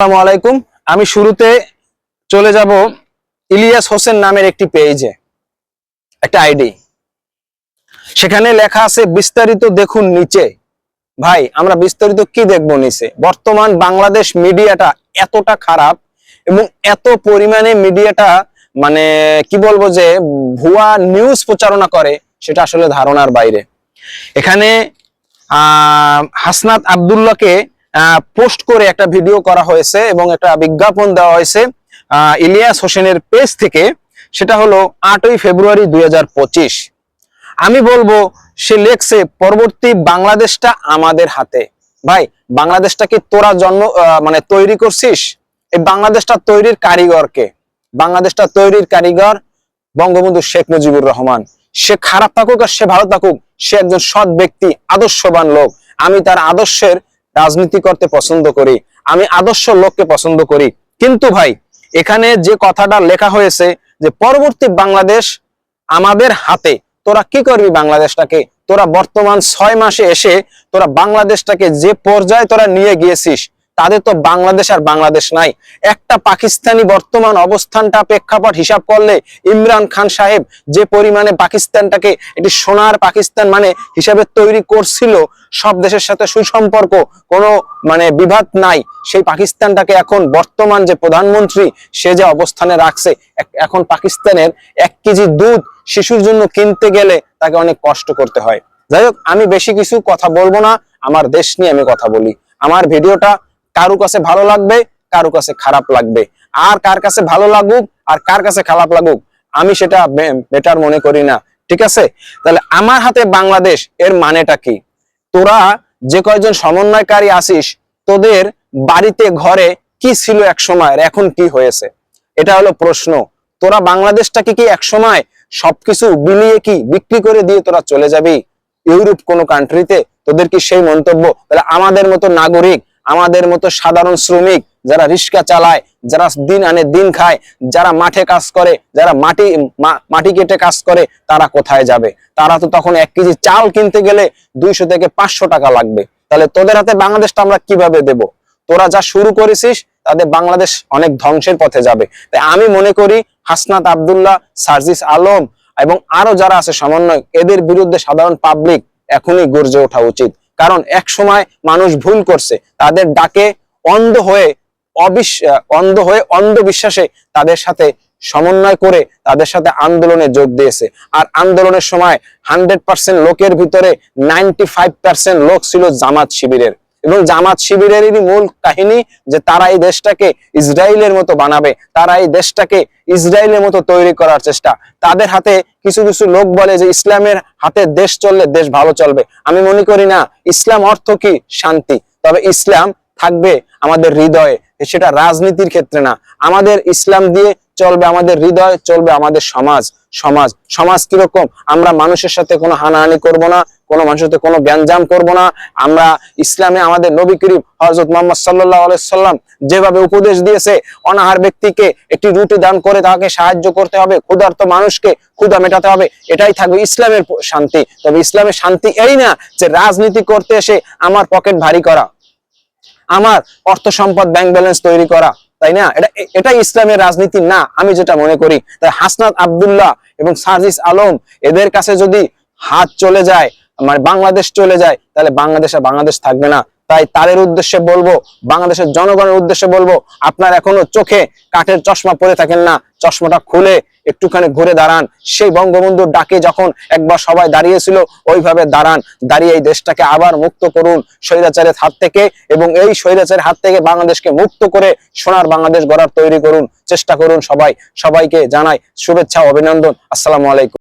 আসসালামু আলাইকুম। আমি শুরুতে চলে যাব ইলিয়াস হোসেন নামের একটি পেজে, একটা আইডি। সেখানে লেখা আছে, বিস্তারিত দেখুন নিচে। ভাই, আমরা বিস্তারিত কি দেখব নিচে? বর্তমান বাংলাদেশ মিডিয়াটা এতটা খারাপ এবং এত পরিমাণে মিডিয়াটা মানে কি বলব যে, ভুয়া নিউজ প্রচারণা করে, সেটা আসলে ধারণার বাইরে। এখানে, আহ, হাসনাত আবদুল্লাহকে পোস্ট করে একটা ভিডিও করা হয়েছে এবং একটা বিজ্ঞাপন দেওয়া হয়েছে ইলিয়াস হোসেনের পেজ থেকে। সেটা হলো আটই ফেব্রুয়ারি দুই আমি বলব, সে লেখছে, পরবর্তী বাংলাদেশটা আমাদের হাতে। ভাই, বাংলাদেশটা কি তোরা জন্ম মানে তৈরি করছিস? এই বাংলাদেশটা তৈরির কারিগরকে বাংলাদেশটা তৈরির কারিগর বঙ্গবন্ধু শেখ মুজিবুর রহমান। সে খারাপ থাকুক আর সে ভালো থাকুক, সে একজন সৎ ব্যক্তি, আদর্শবান লোক। আমি তার আদর্শের রাজনীতি করতে পছন্দ করি, আমি আদর্শ লোককে পছন্দ করি। কিন্তু ভাই, এখানে যে কথাটা লেখা হয়েছে যে পরবর্তী বাংলাদেশ আমাদের হাতে, তোরা কি করবি বাংলাদেশটাকে? তোরা বর্তমান ছয় মাসে এসে তোরা বাংলাদেশটাকে যে পর্যায়ে তোরা নিয়ে গিয়েছিস তাদের তো বাংলাদেশ আর বাংলাদেশ নাই। একটা পাকিস্তানি বর্তমান অবস্থানটা প্রেক্ষাপট হিসাব করলে ইমরান খান সাহেব যে পরিমাণে পাকিস্তানটাকে এটি সোনার পাকিস্তান মানে হিসাবে তৈরি করছিল, সব দেশের সাথে সুসম্পর্ক, কোনো মানে বিভাদ নাই। সেই পাকিস্তানটাকে এখন বর্তমান যে প্রধানমন্ত্রী, সে যে অবস্থানে রাখছে এখন পাকিস্তানের এক কেজি দুধ শিশুর জন্য কিনতে গেলে তাকে অনেক কষ্ট করতে হয়। যাই হোক, আমি বেশি কিছু কথা বলব না, আমার দেশ নিয়ে আমি কথা বলি। আমার ভিডিওটা কারু কাছে ভালো লাগবে, কারু কাছে খারাপ লাগবে। আর কার কাছে ভালো লাগুক আর কার কাছে খারাপ লাগুক, আমি সেটা বেটার মনে করি না। ঠিক আছে? তাহলে আমার হাতে বাংলাদেশ, এর মানেটা কি? তোরা যে কয়জন সমন্বয়কারী আসিস তোদের বাড়িতে, ঘরে কি ছিল এক সময় আর এখন কি হয়েছে? এটা হলো প্রশ্ন। তোরা বাংলাদেশটাকে কি এক সময় সবকিছু বিলিয়ে কি, বিক্রি করে দিয়ে তোরা চলে যাবি? ইউরোপ কোনো কান্ট্রিতে তোদের কি সেই মন্তব্য? তাহলে আমাদের মতো নাগরিক আমাদের মতো সাধারণ শ্রমিক যারা রিক্সা চালায়, যারা দিন আনে দিন খায়, যারা মাঠে কাজ করে, যারা মাটি মাটি কেটে কাজ করে, তারা কোথায় যাবে? তারা তো তখন এক কেজি চাল কিনতে গেলে দুইশো থেকে পাঁচশো টাকা লাগবে। তাহলে তোদের হাতে বাংলাদেশটা আমরা কীভাবে দেব? তোরা যা শুরু করেছিস তাদের বাংলাদেশ অনেক ধ্বংসের পথে যাবে। তাই আমি মনে করি হাসনাত আবদুল্লাহ, সার্জিস আলম এবং আরও যারা আছে সমন্বয় এদের বিরুদ্ধে সাধারণ পাবলিক এখনই গর্জে ওঠা উচিত। কারণ এক সময় মানুষ ভুল করছে, তাদের ডাকে অন্ধ হয়ে অবিশ, অন্ধ হয়ে অন্ধবিশ্বাসে তাদের সাথে সমন্বয় করে তাদের সাথে আন্দোলনে যোগ দিয়েছে। আর আন্দোলনের সময় হান্ড্রেড পার্সেন্ট লোকের ভিতরে নাইনটি ফাইভ পার্সেন্ট লোক ছিল জামাত শিবিরের। এবং জামাত শিবিরেরই মূল কাহিনী যে তারা এই দেশটাকে ইসরায়েলের মতো বানাবে, তারা এই দেশটাকে ইসরায়েলের মতো তৈরি করার চেষ্টা। তাদের হাতে কিছু কিছু লোক বলে যে ইসলামের হাতে দেশ চললে দেশ ভালো চলবে। আমি মনে করি না, ইসলাম অর্থ কি? শান্তি। তবে ইসলাম থাকবে আমাদের হৃদয়ে, সেটা রাজনীতির ক্ষেত্রে না। আমাদের ইসলাম দিয়ে চলবে আমাদের হৃদয়, চলবে আমাদের সমাজ। সমাজ সমাজ কীরকম? আমরা মানুষের সাথে কোনো হানাহানি করব না কোনো মানুষের সাথে কোনো জ্ঞানজাম করব না। আমরা ইসলামে আমাদের নবী করিম হজরত মোহাম্মদ সাল্লাহ সাল্লাম যেভাবে উপদেশ দিয়েছে, অনাহার ব্যক্তিকে একটি রুটি দান করে তাকে সাহায্য করতে হবে, ক্ষুধার্ত মানুষকে ক্ষুধা মেটাতে হবে, এটাই থাকবে ইসলামের শান্তি। তবে ইসলামের শান্তি এই না যে রাজনীতি করতে এসে আমার পকেট ভারী করা, আমার অর্থ সম্পদ ব্যাংক ব্যালেন্স তৈরি করা, তাই না? এটা এ- এটাই ইসলামের রাজনীতি না, আমি যেটা মনে করি। তাই হাসনাত আবদুল্লাহ এবং সার্জিস আলম, এদের কাছে যদি হাত চলে যায় মানে বাংলাদেশ চলে যায়, তাহলে বাংলাদেশে বাংলাদেশ থাকবে না। তাই তাদের উদ্দেশ্যে বলব, বাংলাদেশের জনগণের উদ্দেশ্যে বলব, আপনার এখনও চোখে কাঠের চশমা পরে থাকেন না। চশমাটা খুলে একটুখানি ঘুরে দাঁড়ান। সেই বঙ্গবন্ধুর ডাকে যখন একবার সবাই দাঁড়িয়েছিল, ওইভাবে দাঁড়ান। দাঁড়িয়ে এই দেশটাকে আবার মুক্ত করুন স্বৈরাচারের হাত থেকে এবং এই স্বৈরাচারের হাত থেকে বাংলাদেশকে মুক্ত করে সোনার বাংলাদেশ গড়ার তৈরি করুন। চেষ্টা করুন সবাই। সবাইকে জানাই শুভেচ্ছা, অভিনন্দন। আসসালামু আলাইকুম।